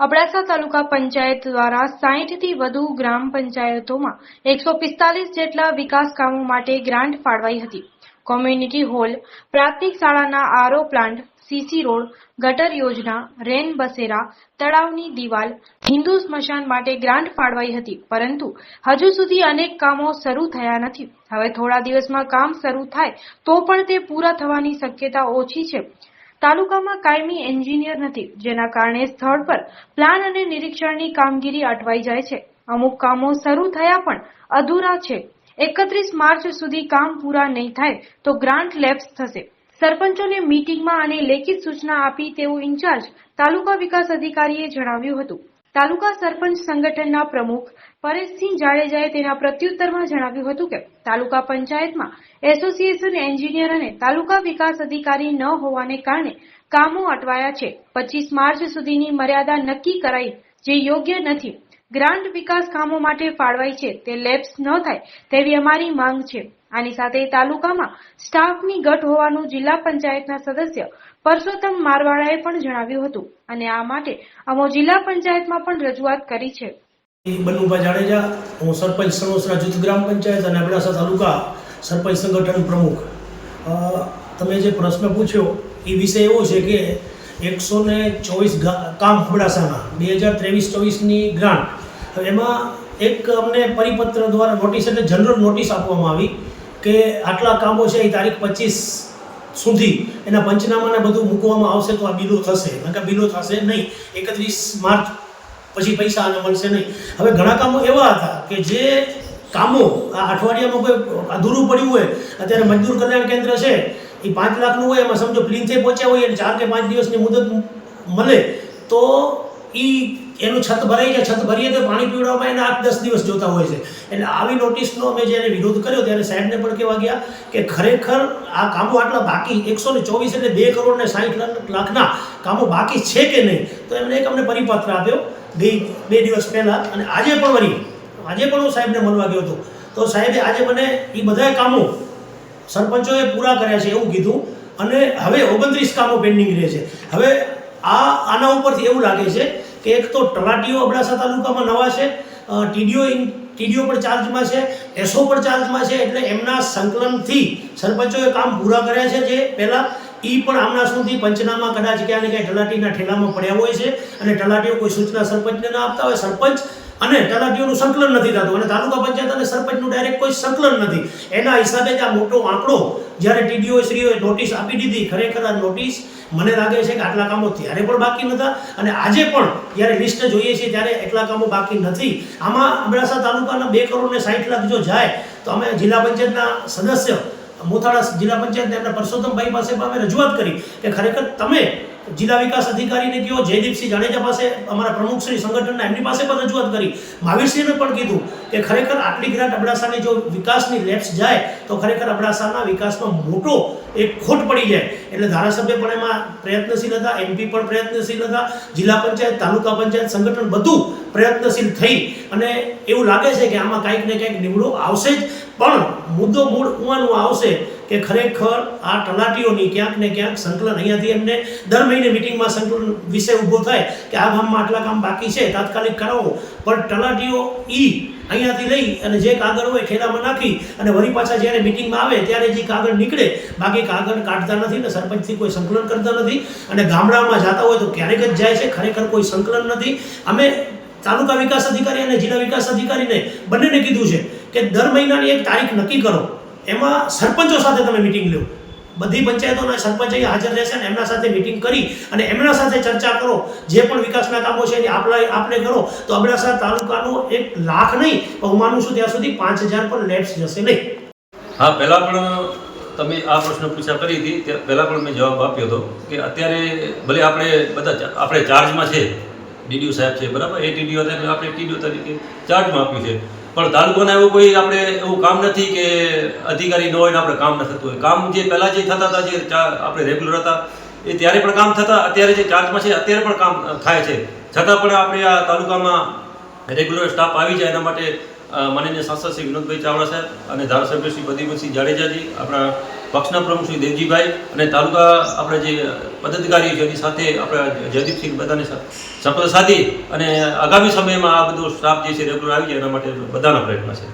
અબડાસા તાલુકા પંચાયત દ્વારા સાહીઠથી વધુ ગ્રામ પંચાયતોમાં એકસો પિસ્તાલીસ જેટલા વિકાસ કામો માટે ગ્રાન્ટ ફાળવાઈ હતી. કોમ્યુનિટી હોલ, પ્રાથમિક શાળાના આરો પ્લાન્ટ, સીસી રોડ, ગટર યોજના, રેન બસેરા, તળાવની દિવાલ, હિન્દુ સ્મશાન માટે ગ્રાન્ટ ફાળવાઈ હતી, પરંતુ હજુ સુધી અનેક કામો શરૂ થયા નથી. હવે થોડા દિવસમાં કામ શરૂ થાય તો પણ તે પૂરા થવાની શક્યતા ઓછી છે. તાલુકામાં કાયમી એન્જિનિયર નથી, જેના કારણે સ્થળ પર પ્લાન અને નિરીક્ષણની કામગીરી અટવાઈ જાય છે. અમુક કામો શરૂ થયા પણ અધૂરા છે. એકત્રીસ માર્ચ સુધી કામ પૂરા નહીં થાય તો ગ્રાન્ટ લેપ્સ થશે. સરપંચોને મીટિંગમાં અને લેખિત સૂચના આપી તેવું ઇન્ચાર્જ તાલુકા વિકાસ અધિકારીએ જણાવ્યું હતું. તાલુકા સરપંચ સંગઠનના પ્રમુખ પરેશસિંહ જાડેજાએ તેના પ્રત્યુત્તરમાં જણાવ્યું હતું કે તાલુકા પંચાયતમાં એસોસિએશન એન્જિનિયર અને તાલુકા વિકાસ અધિકારી ન હોવાને કારણે કામો અટવાયા છે. પચીસ માર્ચ સુધીની મર્યાદા નક્કી કરાઈ જે યોગ્ય નથી. ગ્રાન્ટ વિકાસ કામો માટે ફાળવાઈ છે, તે લેપ્સ ન થાય તેવી અમારી માંગ છે. આની સાથે તાલુકામાં સ્ટાફની ઘટ હોવાનું જિલ્લા પંચાયતના સદસ્ય પરસોત્તમ મારવાડાએ પણ જણાવ્યું હતું અને આ માટે અમો જિલ્લા પંચાયતમાં પણ રજૂઆત કરી છે. બનુભાઈ જાડેજા, હું સરપંચ સણોસરા જૂથ ગ્રામ પંચાયત અને અબડાસા તાલુકા સરપંચ સંગઠન પ્રમુખ. તમે જે પ્રશ્ન પૂછ્યો, એ વિષય એવો છે કે એકસો ને ચોવીસ કામ અબડાસાના બે હજાર ત્રેવીસ ચોવીસની ગ્રાન્ટ એમાં એક અમને પરિપત્ર દ્વારા નોટિસ એટલે જનરલ નોટિસ આપવામાં આવી કે આટલા કામો છે એ તારીખ પચીસ સુધી એના પંચનામાને બધું મૂકવામાં આવશે તો આ બિલો થશે. નકર બિલો થશે નહીં. એકત્રીસ માર્ચ પછી પૈસા આને મળશે નહીં. હવે ઘણા કામો એવા હતા કે જે કામો આ અઠવાડિયામાં કોઈ અધૂરું પડ્યું હોય, અત્યારે મજદૂર કલ્યાણ કેન્દ્ર છે એ પાંચ લાખનું હોય, એમાં સમજો પ્લીન્થે પહોંચ્યા હોય અને ચાર કે પાંચ દિવસની મુદત મળે, તો એ એનું છત ભરાઈ જાય. છત ભરીએ તો પાણી પીવડાવવામાં એને આઠ દસ દિવસ જોતા હોય છે. એટલે આવી નોટિસનો અમે જ્યારે વિરોધ કર્યો ત્યારે સાહેબને પણ કહેવા ગયા કે ખરેખર આ કામો આટલા બાકી એકસો ને ચોવીસ એટલે બે કરોડ ને સાહીઠ લાખના કામો બાકી છે કે નહીં? તો એમને એક અમને પરિપત્ર આપ્યો બે બે દિવસ પહેલાં અને આજે પણ વળી, આજે પણ હું સાહેબને મળવા ગયો હતો. તો સાહેબે આજે મને એ બધાય કામો સરપંચોએ પૂરા કર્યા છે એવું કીધું અને હવે ઓગણત્રીસ કામો પેન્ડિંગ રહે છે. હવે આ આના ઉપરથી એવું લાગે છે કે એક તો તલાટીઓ અબડાસા તાલુકામાં નવા છે ટીડીઓ ટીડીઓ પણ ચાર્જમાં છે, એસઓ પણ ચાર્જમાં છે, એટલે એમના સંકલનથી સરપંચોએ કામ પૂરા કર્યા છે જે પહેલાં એ પણ હમણાં સુધી પંચનામા કદાચ ક્યાં ને ક્યાંય તલાટીના ઠેલામાં પડ્યા હોય છે અને તલાટીઓ કોઈ સૂચના સરપંચને ના આપતા હોય, સરપંચ અને તલાટીઓનું સંકલન નથી થતું અને તાલુકા પંચાયત અને સરપંચનું ડાયરેક્ટ કોઈ સંકલન નથી. એના હિસાબે જ આ મોટો આંકડો જ્યારે ટીડીઓ શ્રીઓએ નોટિસ આપી દીધી, ખરેખર આ નોટિસ મને લાગે છે કે આટલા કામો ત્યારે પણ બાકી નહોતા અને આજે પણ જ્યારે લિસ્ટ જોઈએ છીએ ત્યારે એટલા કામો બાકી નથી. આમાં અબડાસા તાલુકાના બે કરોડ ને સાઠ લાખ જો જાય, તો અમે જિલ્લા પંચાયતના સદસ્ય, મોથાળા જિલ્લા પંચાયતને પરસોત્તમભાઈ પાસે પણ અમે રજૂઆત કરી કે ખરેખર તમે જિલ્લા વિકાસ અધિકારીને કયો જયદીપસિંહ જાડેજા પાસે અમારા પ્રમુખ શ્રી સંગઠનના એમની પાસે પણ રજૂઆત કરી. મહાવીરસિંહને પણ કીધું કે ખરેખર આટલી ગ્રાન્ટ અબડાસાની જો વિકાસની લેપ્સ જાય, તો ખરેખર અબડાસાના વિકાસમાં મોટો એક ખોટ પડી જાય. એટલે ધારાસભ્ય પણ એમાં પ્રયત્નશીલ હતા એમપી પણ પ્રયત્નશીલ હતા, જિલ્લા પંચાયત, તાલુકા પંચાયત, સંગઠન બધું પ્રયત્નશીલ થઈ. અને એવું લાગે છે કે આમાં કાંઈક ને કાંઈક નિવડો આવશે જ. પણ મુદ્દો મૂળ ઉવાનું આવશે કે ખરેખર આ તલાટીઓની ક્યાંક ને ક્યાંક સંકલન અહીંયાથી એમને દર મહિને મિટિંગમાં સંકલન વિષય ઊભો થાય કે આ ગામમાં આટલા કામ બાકી છે, તાત્કાલિક કરાવો. પણ તલાટીઓ ઈ અહીંયાથી લઈ અને જે કાગળ હોય ખેડામાં નાખી અને વળી પાછા જ્યારે મિટિંગમાં આવે ત્યારે જે કાગળ નીકળે. બાકી કાગળ કાઢતા નથી ને સરપંચથી કોઈ સંકલન કરતા નથી અને ગામડામાં જતા હોય તો ક્યારેક જ જાય છે, ખરેખર કોઈ સંકલન નથી. અમે તાલુકા વિકાસ અધિકારી અને જિલ્લા વિકાસ અધિકારીને બંનેને કીધું છે કે દર મહિનાની એક તારીખ નક્કી કરો. એમાં સરપંચો સાથે તમે મિટિંગ લો બધી પંચાયતોના સરપંચ અહીંયા હાજર રહેશે અને એમના સાથે મિટિંગ કરી અને એમના સાથે ચર્ચા કરો. જે પણ વિકાસના કામો છે એ આપણે આપણે કરો. તો અબડાસા તાલુકાનો એક લાખ નહીં હું માનું છું ત્યાં સુધી પાંચ હજાર પણ લેબ્સ જશે નહીં. હા, પહેલાં પણ તમે આ પ્રશ્ન પૂછા કરી હતી ત્યાં પહેલાં પણ મેં જવાબ આપ્યો હતો કે અત્યારે ભલે આપણે બધા આપણે ચાર્જમાં છે, ડીડીઓ સાહેબ છે, બરાબર? એ ટીડીઓ આપણે ટીડીઓ તરીકે ચાર્જમાં આપ્યું છે. પણ તાલુકાના એવું કોઈ આપણે એવું કામ નથી કે અધિકારી ન હોય ને આપણે કામ ન થતું હોય. કામ જે પહેલાં જે થતા હતા, જે આપણે રેગ્યુલર હતા, એ ત્યારે પણ કામ થતા, અત્યારે જે ચાર્જમાં છે, અત્યારે પણ કામ થાય છે. છતાં પણ આપણે આ તાલુકામાં રેગ્યુલર સ્ટાફ આવી જાય એના માટે માનનીય સાંસદ શ્રી વિનોદભાઈ ચાવડા સાહેબ અને ધારાસભ્ય શ્રી પ્રદીપસિંહ જાડેજાજી, આપણા પક્ષના પ્રમુખ શ્રી દેવજીભાઈ અને તાલુકા આપણે જે પદાધિકારીઓ એની સાથે આપણા જયદીપસિંહ બધાને સંપર્ક સાધી અને આગામી સમયમાં આ બધો સ્ટાફ જે છે, રેગ્યુલર આવી જાય એના માટે બધાના પ્રયત્ન છે.